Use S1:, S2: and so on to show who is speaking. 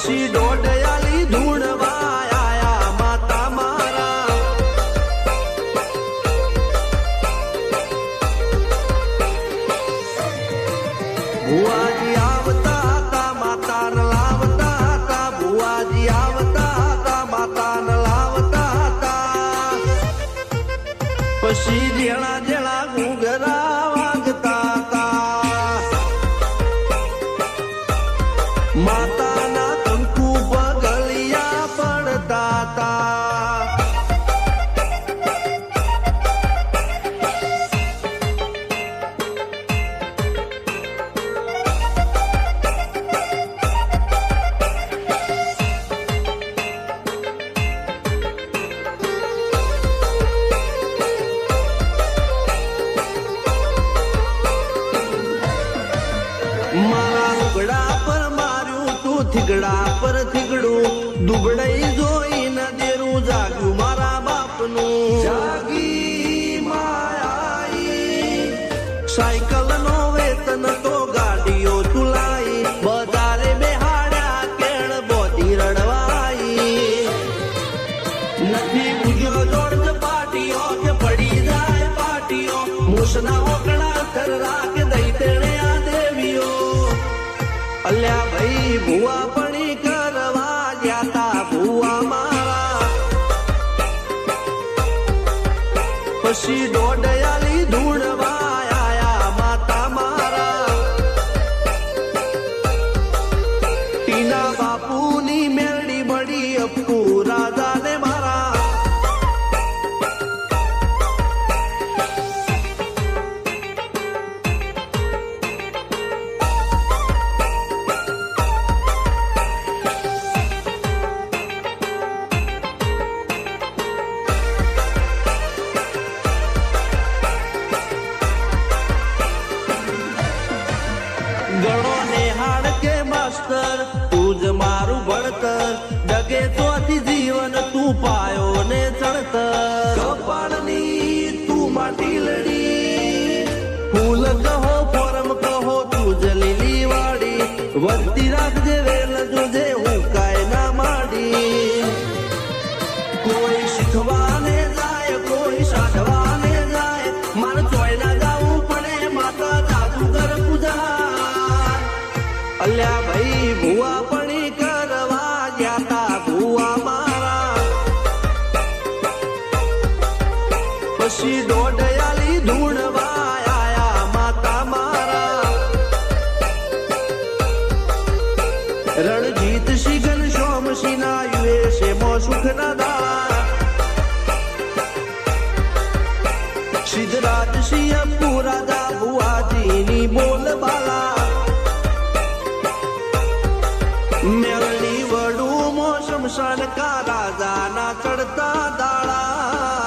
S1: પછી દોડયાલી ધૂણવા આયા માતા મારા. ભુવાજી આવતા હતા માતા ન લાવતા હતા ભુવાજી આવતા હતા માતા ન લાવતા હતા. પછી જેણા જેણા ઘૂંઘરા વાગતા હતા. માતાના થીગડા પર થીગડું દુબડાઈ જોઈ ન દેરું જાગ્યું મારા બાપનું. જાગી માયાઈ સાયકલ નો વેતન તો ગાડીઓ ચુલાઈ, બજારે બેહાડ્યા કેળ બોધી રડવાઈ. નથી પૂજ્યો જોડ પાટીઓ કે પડી જાય પાટીઓ, મૂસના ઓકડા કર રાખ દઈ તેણે આ દેવીઓ. અલ્યા ભુવા પડી કરવા ગયા તા મારા. પછી દોડયાલી ધૂણવા માતા મારા. ટીના બાપુની મેરડી બળી અપુ ગણો હાડ કે માસ્તર, તું જ મારું ભણતર ડગે તોથી જીવન તું પાયો ને ચણતર. કપાળની તું માટી લડી. ફૂલ કહો ફોરમ કહો, તું જ લીલી વાડી. વધતી રાખજે વેલ જોજે, હું કાય ના માડી. કોઈ શીખવાને અલ્યા ભાઈ, ભુવા પણી કરવા ગયા તા ભુવા મારા. પછી દોડયાલી ધૂણવા આયા માતા મારા. રણજીત સિંહ સોમ સિના યુએ છે મો સુખ ના દાળા. સિદ્ધરાજ સિંહ શમશાન કા રાજાના ચડતા દાળા